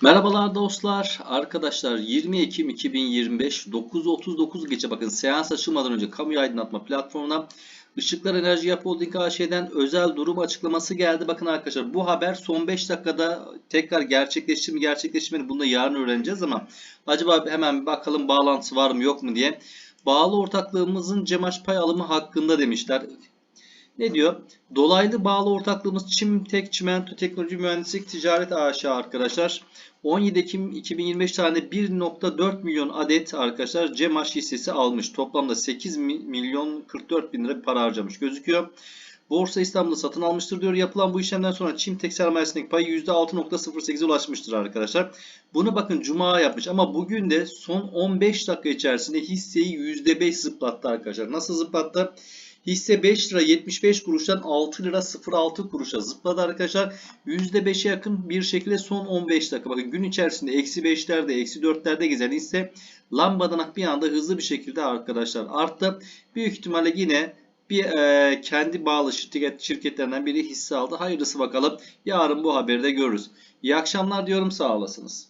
Merhabalar dostlar. Arkadaşlar 20 Ekim 2025 9.39 gece bakın seans açılmadan önce kamu aydınlatma platformuna Işıklar Enerji Yapı Holding AŞ'den özel durum açıklaması geldi. Bakın arkadaşlar bu haber son 5 dakikada tekrar gerçekleşti mi gerçekleşmedi bunu da yarın öğreneceğiz ama acaba hemen bir bakalım bağlantısı var mı yok mu diye. Bağlı ortaklığımızın cemaş pay alımı hakkında demişler. Ne diyor? Dolaylı bağlı ortaklığımız Çimtek Çimento Teknoloji Mühendislik Ticaret AŞ arkadaşlar. 17 Ekim 2025 tane 1.4 milyon adet arkadaşlar Cemaş hissesi almış. Toplamda 8 mi- milyon 44 bin lira bir para harcamış gözüküyor. Borsa İstanbul'da satın almıştır diyor. Yapılan bu işlemden sonra Çimtek sermayesindeki payı %6.08'e ulaşmıştır arkadaşlar. Bunu bakın Cuma yapmış ama bugün de son 15 dakika içerisinde hisseyi %5 zıplattı arkadaşlar. Nasıl zıplattı? Hisse 5 lira 75 kuruştan 6 lira 06 kuruşa zıpladı arkadaşlar. %5'e yakın bir şekilde son 15 dakika. Bakın gün içerisinde eksi 5'lerde eksi 4'lerde gezen hisse lambadanak bir anda hızlı bir şekilde arkadaşlar arttı. Büyük ihtimalle yine bir e, kendi bağlı şirket şirketlerinden biri hisse aldı. Hayırlısı bakalım. Yarın bu haberi de görürüz. İyi akşamlar diyorum sağ olasınız.